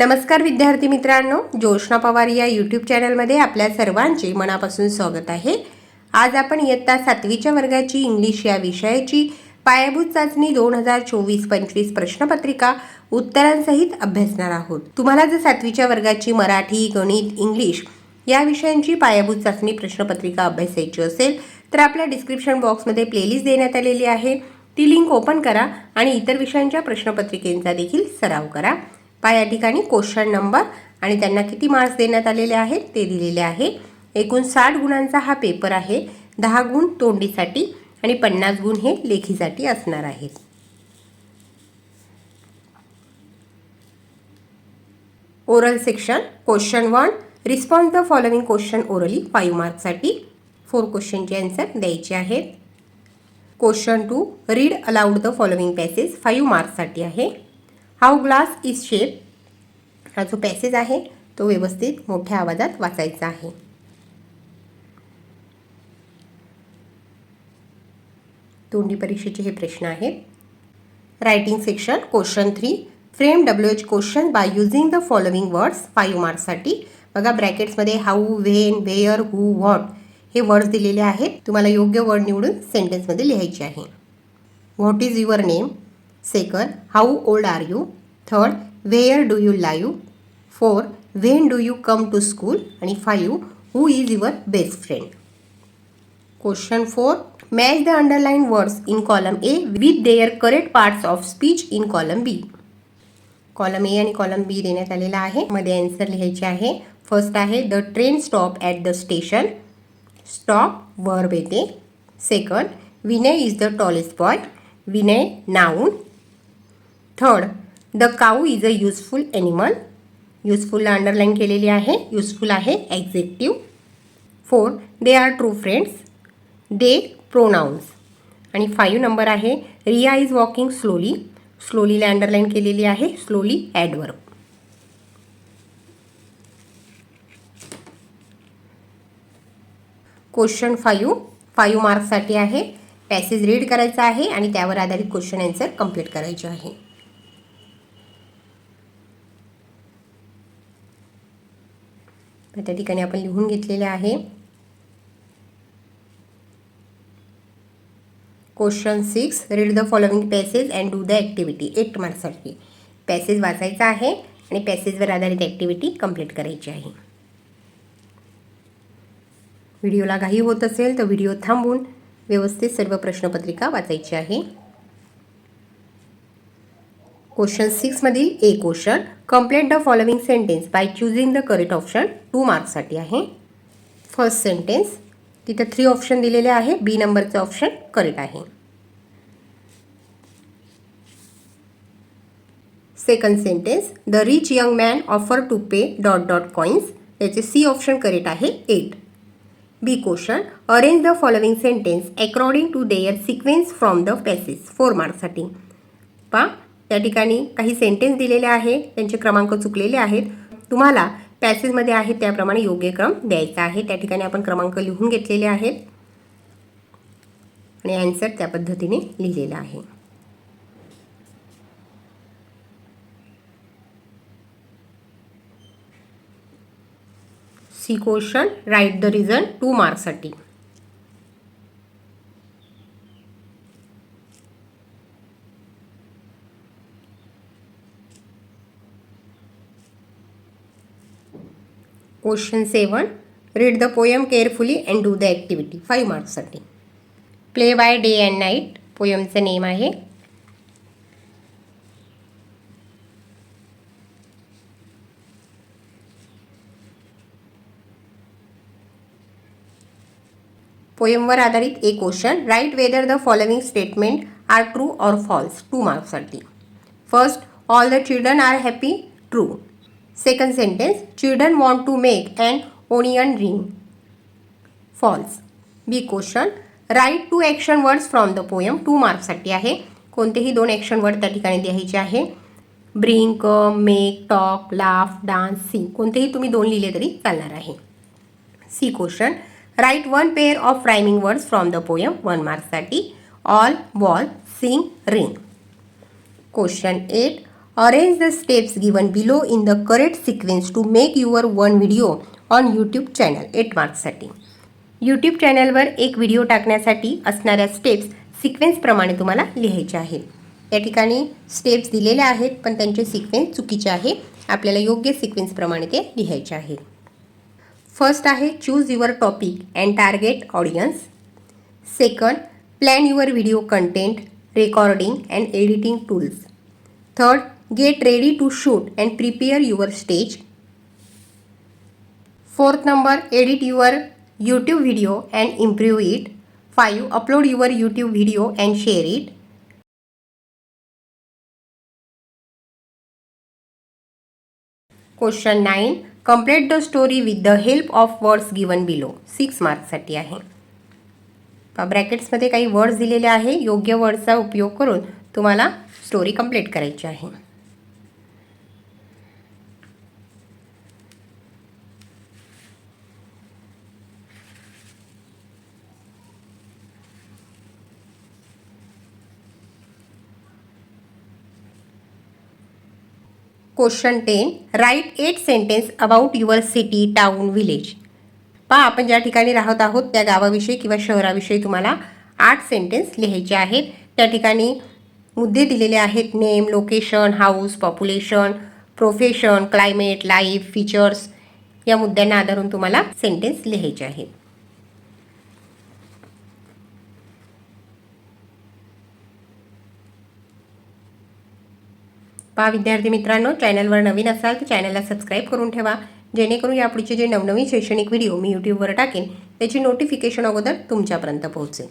नमस्कार विद्यार्थी मित्रांनो जोशना पवार या यूट्यूब चॅनलमध्ये आपल्या सर्वांचे मनापासून स्वागत आहे. आज आपण इयत्ता सातवीच्या वर्गाची इंग्लिश या विषयाची पायाभूत चाचणी दोन हजार चोवीस पंचवीस प्रश्नपत्रिका उत्तरांसहित अभ्यासणार आहोत. तुम्हाला जर सातवीच्या वर्गाची मराठी गणित इंग्लिश या विषयांची पायाभूत चाचणी प्रश्नपत्रिका अभ्यासायची असेल तर आपल्या डिस्क्रिप्शन बॉक्समध्ये प्लेलिस्ट देण्यात आलेली आहे. ती लिंक ओपन करा आणि इतर विषयांच्या प्रश्नपत्रिकेंचा देखील सराव करा. पहा या ठिकाणी क्वेश्चन नंबर आणि त्यांना किती मार्क्स देण्यात आलेले आहेत ते दिलेले आहे. एकूण साठ गुणांचा हा पेपर आहे. दहा गुण तोंडीसाठी आणि पन्नास गुण हे लेखीसाठी असणार आहेत. Oral section question one response the following question orally five मार्क्ससाठी four क्वेश्चनचे आन्सर द्यायचे आहेत. Question two read aloud the following passage five मार्क्ससाठी आहे. हाऊ ग्लास इज शेप हा जो पॅसेज आहे तो व्यवस्थित मोठ्या आवाजात वाचायचा आहे. तोंडी परीक्षेचे हे प्रश्न आहेत writing section question three frame W H question by using the following words five मार्क्ससाठी बघा ब्रॅकेट्समध्ये how when where who what हे वर्ड्स दिलेले आहेत. तुम्हाला योग्य वर्ड निवडून सेंटेन्समध्ये लिहायचे आहे. What is your name second how old are you third where do you live four when do you come to school आणि five who is your best friend question four match the underline words in column A with their correct parts of speech in column B column A आणि column बी देण्यात आलेला आहे. मध्ये answer लिहायचे आहे. First आहे the train stop at the station stop verb येते. Second Vinay is the tallest boy Vinay noun third the cow is a useful animal युजफुलला underline केलेली आहे. युजफुल आहे. Adjective four they are true friends they pronouns आणि five number आहे. Riya is walking slowly स्लोलीला underline केलेली आहे. Slowly adverb question five five मार्क्ससाठी आहे. Passage read करायचा आहे आणि त्यावर आधारित क्वेश्चन आन्सर कंप्लीट करायचे आहे. तर त्या ठिकाणी आपण लिहून घेतलेले आहे. Question six read the following passage and do the activity eight मार्क्ससाठी passage वाचायचा आहे आणि पॅसेजवर आधारित ॲक्टिव्हिटी कंप्लीट करायची आहे. व्हिडिओला घाई होत असेल तर व्हिडिओ थांबून व्यवस्थित सर्व प्रश्नपत्रिका वाचायची आहे. Question six सिक्समधील A question complete the following sentence by choosing the correct option two मार्क्ससाठी आहे. फ़र्स्ट सेंटेन्स तिथं थ्री ऑप्शन दिलेले आहे बी नंबरचं ऑप्शन करेक्ट आहे. Second sentence the rich young man offer to pay dot dot coins याचे C option correct आहे eight B question arrange the following sentence according to their sequence from the passage four मार्क्ससाठी पा त्या ठिकाणी काही sentence दिलेले आहे त्यांचे क्रमांक चुकलेले आहेत. तुम्हाला पॅसेजमध्ये आहे त्याप्रमाणे योग्य क्रम द्यायचा आहे. त्या ठिकाणी आपण क्रमांक लिहून घेतलेले आहेत. आणि ॲन्सर त्या पद्धतीने लिहिलेला आहे. C question write the reason two मार्क्ससाठी question seven read the poem carefully and do the activity five मार्क्ससाठी play by day and night पोयमचं नेम आहे. पोयमवर आधारित एक question write whether the following statement are true or false two मार्क्ससाठी first all the children are happy true second sentence children want to make and onion ring false B question write two action words from the poem two मार्क्ससाठी आहे. कोणतेही दोन action word त्या ठिकाणी brink make talk laugh dance sing कोणतेही तुम्ही दोन लिहिले तरी चालणार आहे. C question write one pair of rhyming words from the poem one मार्क्ससाठी all ball sing ring question eight arrange the steps given below in the correct sequence to make your one video on YouTube channel eight मार्क्ससाठी YouTube चॅनलवर एक video टाकण्यासाठी असणाऱ्या steps सिक्वेन्सप्रमाणे तुम्हाला लिहायचे आहेत या ठिकाणी steps दिलेल्या आहेत पण त्यांचे सिक्वेन्स चुकीचे आहे. आपल्याला योग्य सिक्वेन्सप्रमाणे ते लिहायचे आहे. फर्स्ट आहे choose your topic and target audience second plan your video content recording and editing tools third get ready to shoot and prepare your stage fourth number edit your YouTube video and improve it five upload your YouTube video and share it question nine complete the story with the help of words given below six मार्क्ससाठी आहे. ब्रॅकेट्समध्ये काही words दिलेले आहे. योग्य वर्डचा उपयोग करून तुम्हाला story complete करायची आहे. Question ten write eight sentence about your city town village पहा आपण ज्या ठिकाणी राहत आहोत त्या गावाविषयी किंवा शहराविषयी तुम्हाला आठ सेंटेन्स लिहायचे आहेत. त्या ठिकाणी मुद्दे दिलेले आहेत. Name location house population profession climate life features या मुद्द्यांना आधारून तुम्हाला सेंटेन्स लिहायचे आहेत. पहा विद्यार्थी मित्रांनो चॅनलवर नवीन असाल तर चॅनलला सबस्क्राईब करून ठेवा. जेणेकरून यापुढचे जे नवनवीन शैक्षणिक व्हिडिओ मी यूट्यूबवर टाकेन त्याची नोटिफिकेशन अगोदर तुमच्यापर्यंत पोहोचेल